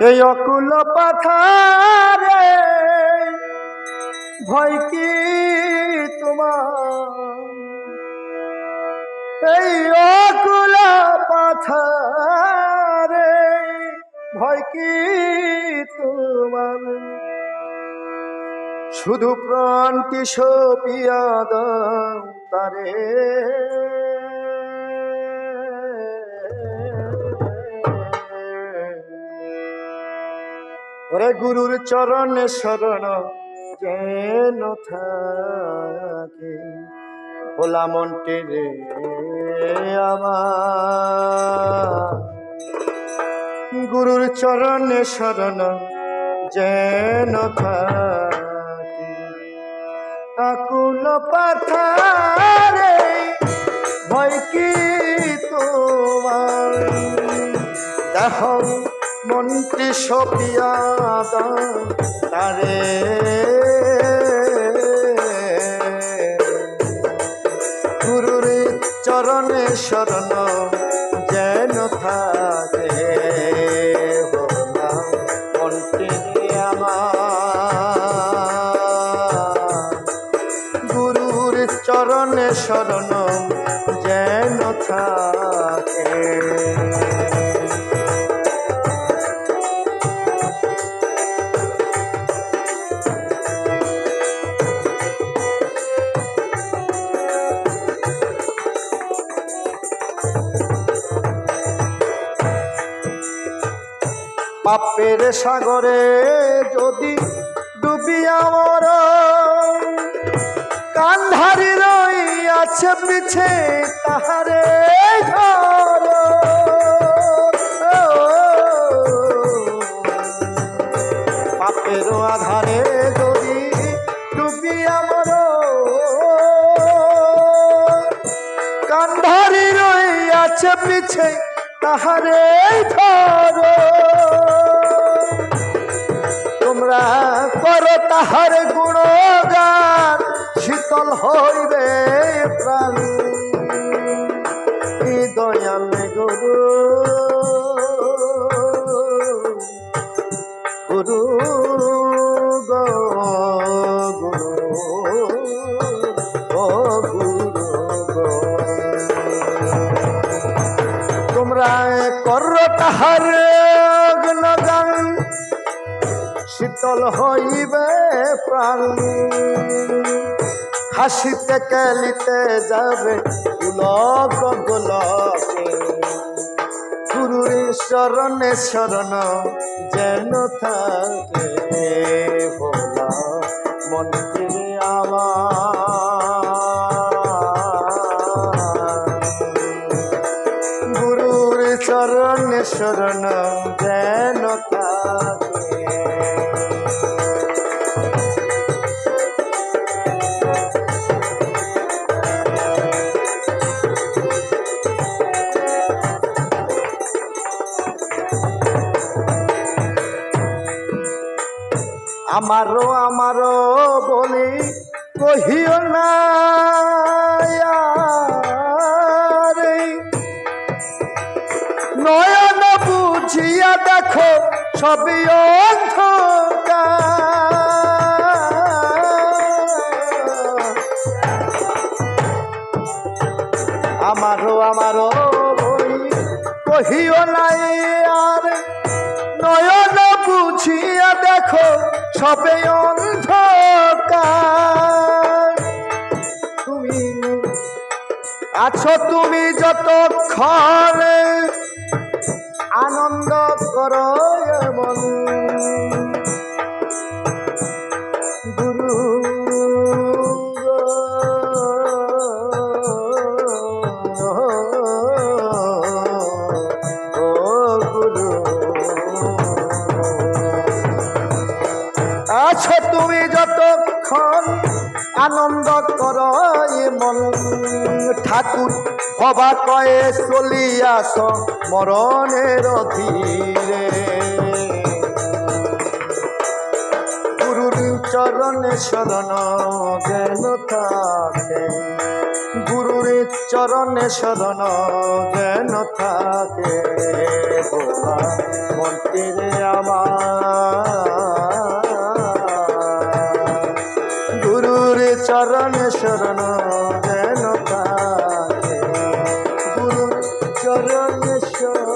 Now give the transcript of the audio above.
এই অকুল পাথারে ভয় কি তোমার? এই অকুল পাথারে ভয় কি তোমার? শুধু প্রাণটি সপিয়া দাও তারে। ওরে গুরুর চরণে শরণ যেন থাকে। ভোলা মনটি রে আমার। গুরুর চরণে শরণ যেন থাকে। আকুল পাথারে ভয় কি তোমার? দেহ মন্ত্রী সপিয়া তারে। গুরুর চরণে শরণ যেন থাকে। মন্ত্রী চরণে শরণ যেন থাকে। পাপের সাগরে যদি ডুবিয়া কান্ধারি রই আছে পিছে তাহারে। আছে পিছে তাহারে ধর। তোমরা করো তাহার গুণগান, শীতল হইবে প্রাণ। দয়াল গুরু। গুরু গো। কর তাহার শীতল হইবে প্রাণ। হাসিতে কেলিতে যাবে উলক গোলকে। গুরুর শরণে শরণ যেন থাকে ভোলা মন্ত্রী চরণে শরণ যেন আমারও আমারও বলি কহিও না নয়ন বুঝিয়া দেখো, সবই আমারও আমারও কহিও নাই আর। নয়ন বুঝিয়া দেখো সবে অন্ধকার। তুমি আছো, তুমি যতক্ষণে আনন্দ করো এমন গুরু। আছো তুমি যতক্ষণ আনন্দ কর মন। ঠাকুর হবা কয়ে চলিয়াস মরণের ধীরে। গুরুর চরণে শরণ যেন থাকে। গুরুর চরণে শরণ যেন থাকে। বোবা মন্ত্রে আমার। চরণে শরণ যেন কাকে গুরু চরণে শরণ